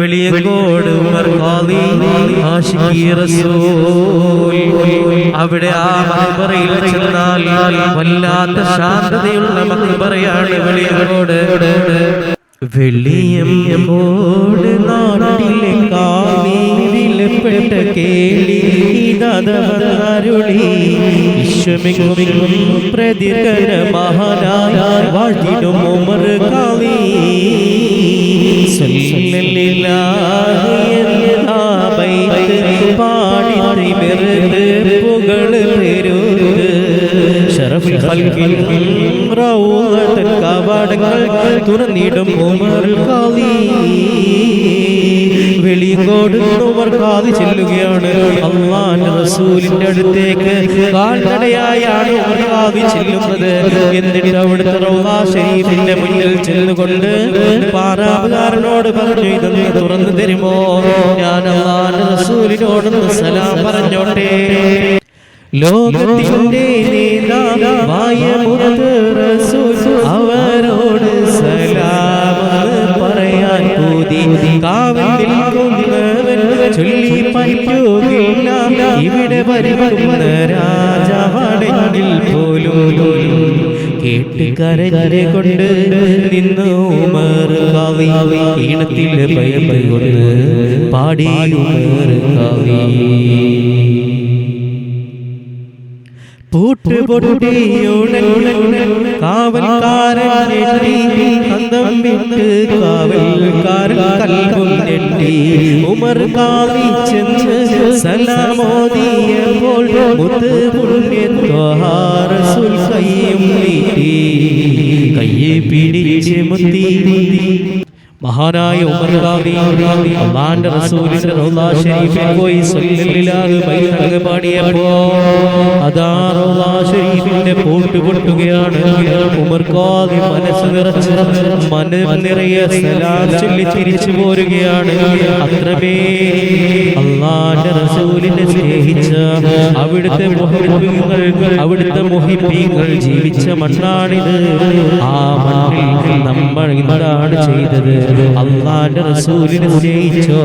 വെളിയങ്കോട് അവിടെ ആ മഹബറയിൽ ചെന്നാൽ വല്ലാത്ത ശാന്തതയുള്ള മഹബറയാണ് വെളിയങ്കോട്. വെള്ളിയങ്കോട് നാട്ടിലെ കാവിയിൽപ്പെട്ട കേളി ഇതരുളി വിശ്വമെങ്ങും പ്രതികര മഹാനായ വാഴ്ത്തിടും ഉമർ കാവി. പുകൾ പെരുത് ഷറഫുൽ ഖൽഖിൽ റൗളത്തൻ കവാടങ്ങൾ തുറന്നിടും ഉമർ കാളി വെളിയങ്കോട് ഉമർ റസൂലിന്റെ അടുത്തേക്ക് കാൽനടയായാണ് ഉമർ കാളി ചെല്ലുന്നത്. എന്നിട്ട് അവിടുത്തെ റൗള ഷരീഫിന്റെ മുന്നിൽ ചെന്നുകൊണ്ട് പാറാവുകാരനോട് പറഞ്ഞു ഇതൊന്ന് തുറന്നു തരുമോ? ഞാൻ ലോകത്തിന്റെ നേതാവായ അവരോട് സലാം പറയാൻ കൂതി. ചൊല്ലി പറ്റുകയില്ല ഇവിടെ വരുന്ന രാജാവാണെങ്കിൽ പോലും കേട്ട് കരകരെ കൊണ്ട് നിന്നു ഉമർ കവി. ഈണത്തിൽ ഭയന്ന് കൊണ്ട് പാടി ഉമർ കവി. പൂട്ടുപൊട്ടിയുടൻ കാവൽക്കാരൻ വിട്ട് കാവൽക്കാരൻ ഉമർ കാവി മുത്ത് മഹാനായ പോയി അതാ റൗള ശരീഫിന്റെ പൂട്ട് പൊട്ടുകയാണ്. ഉമർ ഖാദി മനസ്സ് നിറച്ച് മനം നിറയെ ചൊല്ലി തിരിച്ചു പോരുകയാണ്. അത്രമേ അള്ളാന്റെ റസൂലിനെ സ്നേഹിച്ച അവിടുത്തെ മുഹിബീങ്ങൾ അവിടുത്തെ മുഹിബീങ്ങൾ ജീവിച്ച മണ്ണാണിത്. ആ മണ്ണിൽ നമ്മൾ എന്താണ് ചെയ്തത്? അള്ളാന്റെ റസൂലിനെ സ്നേഹിച്ചോ?